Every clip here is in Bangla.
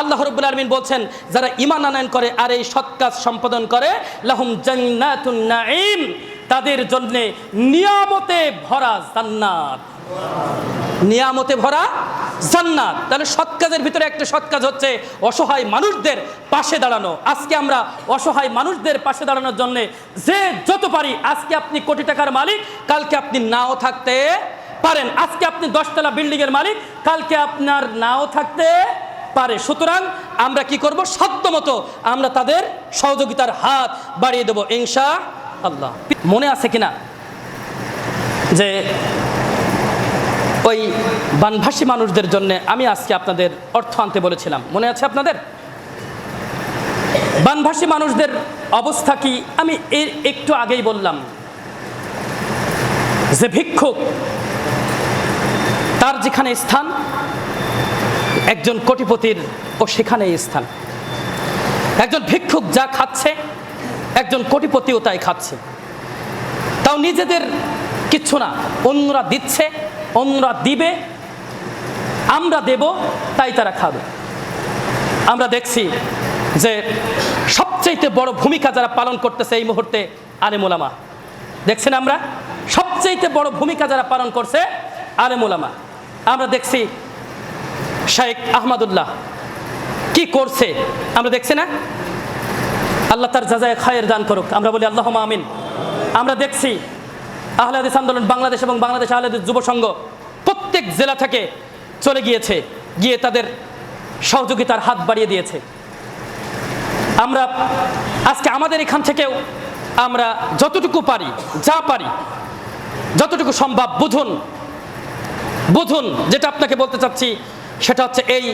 আল্লাহ রব্বুল আলমিন বলছেন, যারা ইমান আনায়ন করে আর এই সৎ কাজ সম্পাদন করে, লাহুম জান্নাতুন তাদের জন্য নিয়ামতে ভরা জান্নাত। নিয়ামতে ভরা জান্নাত। তাহলে সৎ কাজের ভিতরে একটা সৎ কাজ হচ্ছে অসহায় মানুষদের পাশে দাঁড়ানো। আজকে আমরা অসহায় মানুষদের পাশে দাঁড়ানোর জন্য যে যত পারি, আজকে আপনি কোটি টাকার মালিক, কালকে আপনি নাও থাকতে পারেন। আজকে আপনি দশতলা বিল্ডিং এর মালিক, কালকে আপনার নাও থাকতে পারে। সুতরাং আমরা কি করব? মতো আমরা তাদের সহযোগিতার হাত বাড়িয়ে দেবো, ইনশা আল্লাহ। মনে আছে কিনা যে ওই বানভাসী মানুষদের জন্য আমি আজকে আপনাদের অর্থ আনতে বলেছিলাম? মনে আছে আপনাদের? বানভাসী মানুষদের অবস্থা কি? আমি এর একটু আগেই বললাম যে ভিক্ষুক তার যেখানে স্থান একজন কোটিপতির ও সেখানে স্থান। একজন ভিক্ষুক যা খাচ্ছে, একজন কোটিপতিও তাই খাচ্ছে। তাও নিজেদের কিচ্ছু না, অন্যরা দিচ্ছে, অন্যরা দিবে, আমরা দেব, তাই তারা খাবে। আমরা দেখছি যে সবচেয়ে বড় ভূমিকা যারা পালন করতেছে এই মুহূর্তে আলেমুলামা দেখছেন আমরা? সবচেয়ে বড় ভূমিকা যারা পালন করছে আলেমুলামা আমরা দেখছি শেখ আহমদুল্লাহ কি করছে? আমরা দেখছি না? আল্লাহ তার যাজায় খায়ের দান করুক। আমরা বলি আল্লাহ আমিন। আমরা দেখছি আহলাদিস আন্দোলন বাংলাদেশ এবং বাংলাদেশ আহলাদিস যুব সংঘ প্রত্যেক জেলা থেকে চলে গিয়েছে, গিয়ে তাদের সহযোগিতার হাত বাড়িয়ে দিয়েছে। আমরা আজকে আমাদের এখান থেকেও আমরা যতটুকু পারি, যা পারি, যতটুকু সম্ভব বুঝুন বুঝুন, যেটা আপনাকে বলতে চাচ্ছি সেটা হচ্ছে এই,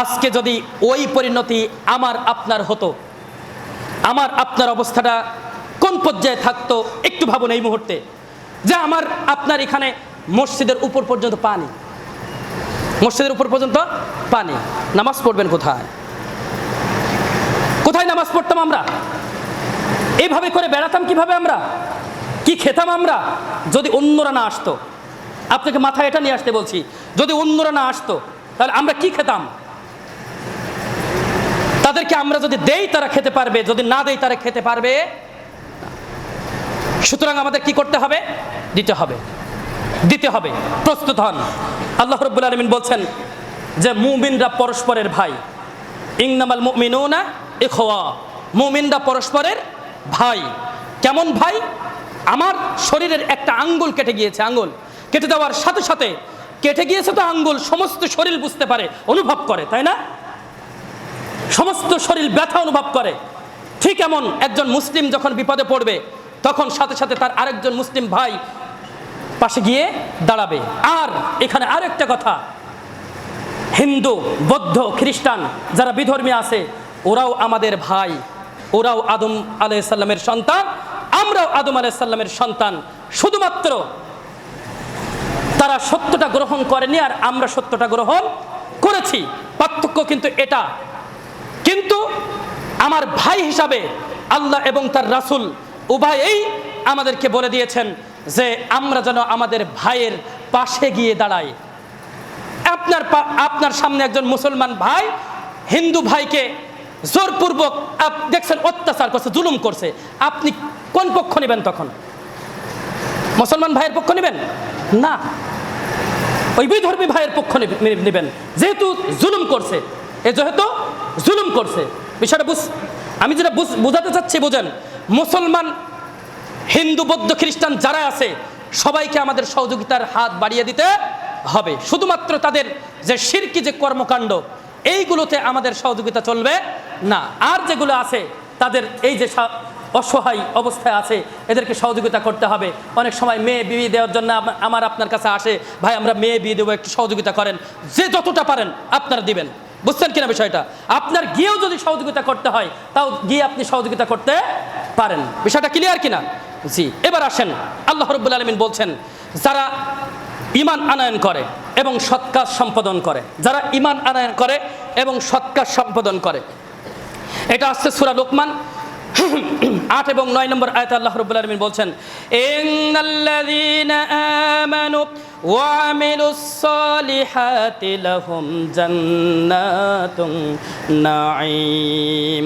আজকে যদি ওই পরিণতি আমার আপনার হতো, আমার আপনার অবস্থাটা কোন পর্যায়ে থাকতো একটু ভাবুন এই মুহূর্তে, যে আমার আপনার এখানে মসজিদের উপর পর্যন্ত পানি, মসজিদের উপর পর্যন্ত পানি, নামাজ পড়বেন কোথায়? কোথায় নামাজ পড়তাম আমরা? এইভাবে করে বেড়াতাম কীভাবে আমরা? কি খেতাম আমরা? যদি অন্যরা না আসতো, আপনাকে মাথায় এটা নিয়ে আসতে বলছি, যদি অন্যরা না আসতো তাহলে আমরা কি খেতাম? তাদেরকে আমরা যদি দেই, তারা খেতে পারবে। যদি না দেই, তারা খেতে পারবে। সুতরাং আমাদের কি করতে হবে? দিতে হবে। দিতে হবে। প্রস্তুত হন। আল্লাহ রব্বুল আলমিন বলছেন যে, মুমিনরা পরস্পরের ভাই। ইংনামাল মুমিনুনা ইখওয়া। মুমিনরা পরস্পরের ভাই। কেমন ভাই? আমার শরীরের একটা আঙ্গুল কেটে গিয়েছে, আঙ্গুল। কেটে দেওয়ার সাথে সাথে কেটে গিয়েছে তো আঙ্গুল, সমস্ত শরীর বুঝতে পারে, অনুভব করে, তাই না? সমস্ত শরীর ব্যথা অনুভব করে। ঠিক এমন একজন মুসলিম যখন বিপদে পড়বে, তখন সাথে সাথে তার আরেকজন মুসলিম ভাই পাশে গিয়ে দাঁড়াবে। আর এখানে আরেকটা কথা, হিন্দু, বৌদ্ধ, খ্রিস্টান যারা বিধর্মী আছে, ওরাও আমাদের ভাই, ওরাও আদম আলাইসাল্লামের সন্তান, আমরাও আদম আলাইসাল্লামের সন্তান। শুধুমাত্র তারা সত্যটা গ্রহণ করেনি আর আমরা সত্যটা গ্রহণ করেছি। পার্থক্য কিন্তু এটা। কিন্তু আমার ভাই হিসাবে আল্লাহ এবং তার রাসুল উভয়েই আমাদেরকে বলে দিয়েছেন যে, আমরা যেন আমাদের ভাইয়ের পাশে গিয়ে দাঁড়াই। আপনার আপনার সামনে একজন মুসলমান ভাই, হিন্দু ভাইকে জোরপূর্বক দেখছেন, অত্যাচার করছে, জুলুম করছে। আপনি কোন পক্ষ নেবেন তখন? মুসলমান ভাইয়ের পক্ষ নেবেন? না। ওই বিধর্মী ভাইয়ের পক্ষ নেবেন। যেহেতু জুলুম করছে, এ যেহেতু জুলুম করছে। বিষয়টা বুঝ আমি যেটা বুঝ- বোঝাতে চাচ্ছি, বোঝেন, মুসলমান, হিন্দু, বৌদ্ধ, খ্রিস্টান যারা আছে, সবাইকে আমাদের সহযোগিতার হাত বাড়িয়ে দিতে হবে। শুধুমাত্র তাদের যে শিরকি যে কর্মকাণ্ড, এইগুলোতে আমাদের সহযোগিতা চলবে না। আর যেগুলো আছে, তাদের এই যে অসহায় অবস্থায় আছে, এদেরকে সহযোগিতা করতে হবে। অনেক সময় মেয়ে বিয়ে দেওয়ার জন্য আমার আপনার কাছে আসে, ভাই, আমরা মেয়ে বিয়ে দেবো, একটু সহযোগিতা করেন। যে যতটা পারেন, আপনারা দিবেন। বুঝছেন কিনা বিষয়টা? আপনার গিয়েও যদি সহযোগিতা করতে হয়, তাও গিয়ে আপনি সহযোগিতা করতে পারেন। বিষয়টা ক্লিয়ার কিনা? জি, এবার আসেন। আল্লাহ রব্বুল আলমিন বলছেন, যারা ইমান আনয়ন করে এবং সৎ কাজ সম্পাদন করে, যারা ইমান আনয়ন করে এবং সৎ কাজ সম্পাদন করে। এটা আসছে সুরা লোকমান। আট এবং নয় নম্বর আয়াত আল্লাহ রব্বুল আলমিন বলছেন সালিহাতি লাহুম জান্নাতুন নাঈম।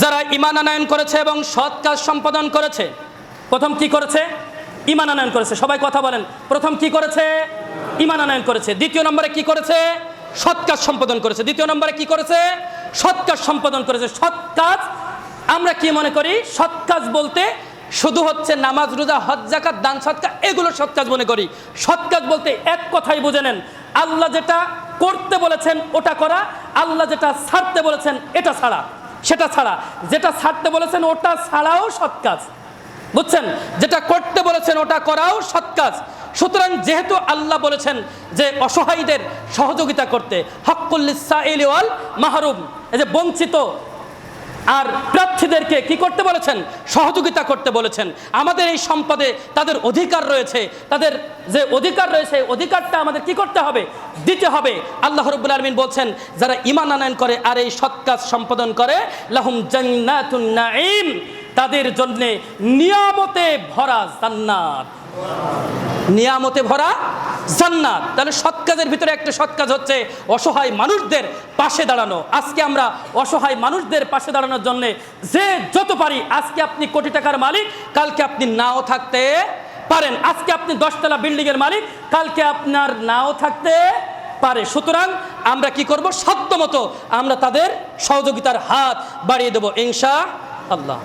যারা ঈমান আনয়ন করেছে এবং সৎ কাজ সম্পাদন করেছে, প্রথম কি করেছে? ঈমান আনয়ন করেছে। সবাই কথা বলেন, প্রথম কি করেছে? ঈমান আনয়ন করেছে। দ্বিতীয় নম্বরে কি করেছে? সৎ কাজ সম্পাদন করেছে। দ্বিতীয় নম্বরে কি করেছে? সৎ কাজ সম্পাদন করেছে। সৎ কাজ আমরা কি মনে করি? সৎ কাজ বলতে শুধু হচ্ছে নামাজ, রোজা, হজ জাকাত দান সৎকার এগুলো সৎ কাজ মনে করি। সৎ কাজ বলতে এক কথাই বুঝে নেন, আল্লাহ যেটা করতে বলেছেন ওটা করা, আল্লাহ যেটা ছাড়তে বলেছেন এটা ছাড়া, সেটা ছাড়া। যেটা ছাড়তে বলেছেন ওটা ছাড়াও সৎ কাজ। বুঝছেন? যেটা করতে বলেছেন ওটা করাও সৎ কাজ। সুতরাং যেহেতু আল্লাহ বলেছেন যে অসহায়ীদের সহযোগিতা করতে হকুল্লিসা এলিওয়াল মাহরুম, এই যে বঞ্চিত আর প্রার্থীদেরকে কি করতে বলেছেন? সহযোগিতা করতে বলেছেন। আমাদের এই সম্পদে তাদের অধিকার রয়েছে। তাদের যে অধিকার রয়েছে অধিকারটা আমাদের কি করতে হবে? দিতে হবে। আল্লাহ রব্বুল আলমিন বলছেন, যারা ইমান আনায়ন করে আর এই সৎ কাজ সম্পাদন করে, লাহুম জান্নাতুন তাদের জন্যে নিয়ামতে ভরা জান্নাত। নিয়ামতে ভরা জান্নাত। তাহলে সৎ কাজের ভিতরে একটা সৎ কাজ হচ্ছে অসহায় মানুষদের পাশে দাঁড়ানো। আজকে আমরা অসহায় মানুষদের পাশে দাঁড়ানোর জন্য যে যত পারি, আজকে আপনি কোটি টাকার মালিক, কালকে আপনি নাও থাকতে পারেন। আজকে আপনি দশতলা বিল্ডিং এর মালিক, কালকে আপনার নাও থাকতে পারে। সুতরাং আমরা কি করব? সত্য মতো আমরা তাদের সহযোগিতার হাত বাড়িয়ে দেবো ইনশা আল্লাহ